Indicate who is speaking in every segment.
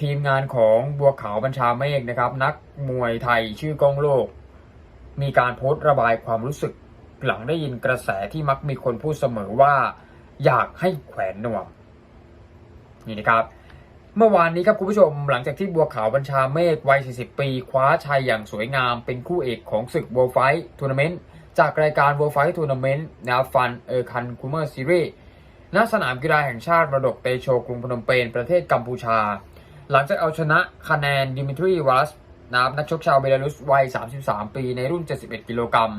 Speaker 1: ทีมงานของบัวขาวบัญชาเมฆนะครับ นักมวยไทยชื่อกล้องโลก มีการโพสต์ระบายความรู้สึก หลังได้ยินกระแสที่มักมีคนพูดเสมอว่า อยากให้แขวนนวมนี่นะครับ เมื่อวานนี้ครับคุณผู้ชมหลังจากที่บัวขาวบัญชาเมฆวัย 40 ปี คว้าชัยอย่างสวยงามเป็นคู่เอกของศึก World Fight Tournament จากรายการ World Fight Tournament นาฟันเออคันคูเมอร์ซีรีส์ณสนามกีฬาแห่งชาติมรดกเตโชกรุงพนมเปญประเทศกัมพูชา หลังจากเอาชนะคะแนนดิมิทรีวัสนะครับนักชกชาวเบลารุสวัย 33 ปีในรุ่น 71 กิโลกรัม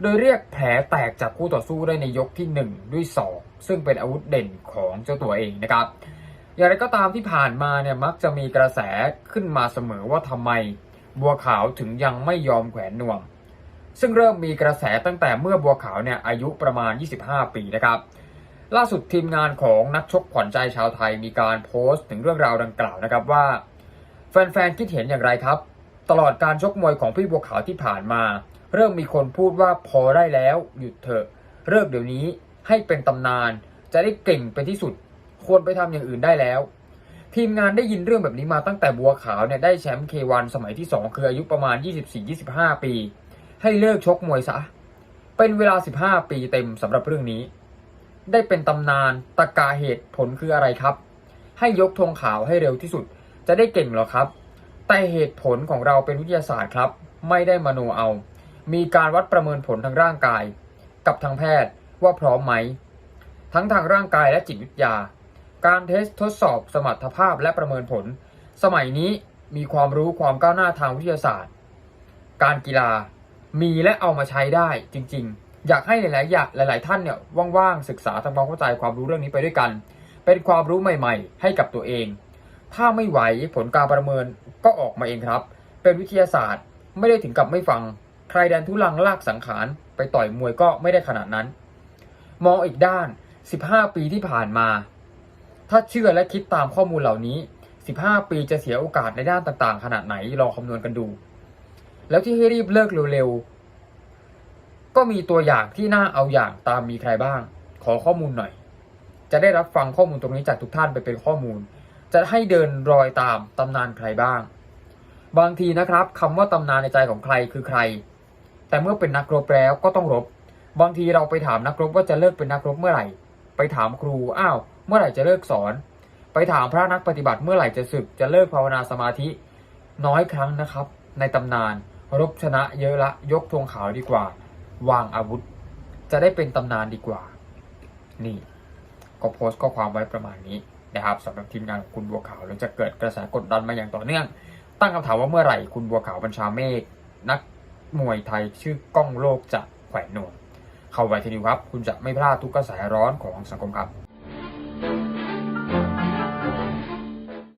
Speaker 1: โดยเรียกแผลแตกจากคู่ต่อสู้ได้ในยกที่ 1 ด้วยศอกซึ่งเป็นอาวุธเด่นของเจ้าตัวเองนะครับ อย่างไรก็ตามที่ผ่านมาเนี่ยมักจะมีกระแสขึ้นมาเสมอว่าทำไมบัวขาวถึงยังไม่ยอมแขวนนวม ซึ่งเริ่มมีกระแสตั้งแต่เมื่อบัวขาวเนี่ยอายุประมาณ 25 ปีนะครับ ล่าสุดทีมงานของนักชกขวัญใจชาวไทยมีการโพสต์ถึงเรื่องราวดังกล่าวนะครับว่า แฟนๆคิดเห็นอย่างไรครับ ตลอดการชกมวยของพี่บัวขาวที่ผ่านมา เริ่มมีคนพูดว่าพอได้แล้ว หยุดเถอะเลิกเดี๋ยวนี้ให้เป็นตำนาน จะได้เก่งเป็นที่สุด ควรไปทำอย่างอื่นได้แล้ว ทีมงานได้ยินเรื่องแบบนี้มาตั้งแต่บัวขาวเนี่ยได้แชมป์ K1 สมัยที่ 2 คืออายุประมาณ 24-25 ปี ให้เลิกชกมวยซะเป็นเวลา 15 ปีเต็มสำหรับเรื่องนี้ ได้เป็นตำนานตะกาเหตุผลคืออะไรครับ ให้ยกธงขาวให้เร็วที่สุด จะได้เก่งหรอครับ แต่เหตุผลของเราเป็นวิทยาศาสตร์ครับ ไม่ได้มโนเอา มีการวัดประเมินผลทางร่างกาย กับทางแพทย์ว่าพร้อมไหม ทั้งทางร่างกายและจิตวิทยา การเทสทดสอบสมรรถภาพและประเมินผล สมัยนี้มีความรู้ความก้าวหน้าทางวิทยาศาสตร์ การกีฬามีและเอามาใช้ได้จริง ๆ อยากให้หลายๆอย่างหลาย ๆ ท่านเนี่ยว่างๆศึกษาทำความเข้าใจความรู้เรื่องนี้ไปด้วยกัน เป็นความรู้ใหม่ ๆ ให้กับตัวเอง ถ้าไม่ไหวผลการประเมินก็ออกมาเองครับ เป็นวิทยาศาสตร์ไม่ได้ถึงกับไม่ฟัง ใครแดนทุลังลากสังขาร ไปต่อยมวยก็ไม่ได้ขนาดนั้น มองอีกด้าน 15 ปีที่ผ่านมา ถ้าเชื่อและคิดตามข้อมูลเหล่านี้ 15 ปีจะเสียโอกาสในด้านต่าง ๆ ขนาดไหนลองคำนวณกันดู แล้วที่ให้รีบเลิกเร็วๆ ก็มีตัวอย่างที่น่าเอาอย่างตามมีใครบ้าง ขอข้อมูลหน่อย จะได้รับฟังข้อมูลตรงนี้จากทุกท่านไปเป็นข้อมูล จะให้เดินรอยตามตำนานใครบ้าง บางทีนะครับคำว่าตำนานในใจของใครคือใคร แต่เมื่อเป็นนักรบแล้วก็ต้องรบ บางทีเราไปถามนักรบว่าจะเลิกเป็นนักรบเมื่อไหร่ ไปถามครูอ้าว เมื่อไหร่จะเลิกสอน ไปถามพระนักปฏิบัติเมื่อไหร่จะศึกจะเลิกภาวนาสมาธิ น้อยครั้งนะครับ ในตำนานรบชนะเยอะละยกธงขาวดีกว่า วางอาวุธ จะได้เป็นตำนานดีกว่า นี่ ก็โพสต์ข้อความไว้ประมาณนี้นะครับสำหรับทีมงานของคุณบัวขาวแล้วจะเกิดกระแสกดดันมาอย่างต่อเนื่อง ตั้งคำถามว่าเมื่อไหร่คุณบัวขาวบัญชาเมฆนักมวยไทยชื่อกล้องโลกจะแขวนนวมเข้าไว้ทีนี้ครับ คุณจะไม่พลาดทุกกระแสร้อนของสังคมครับ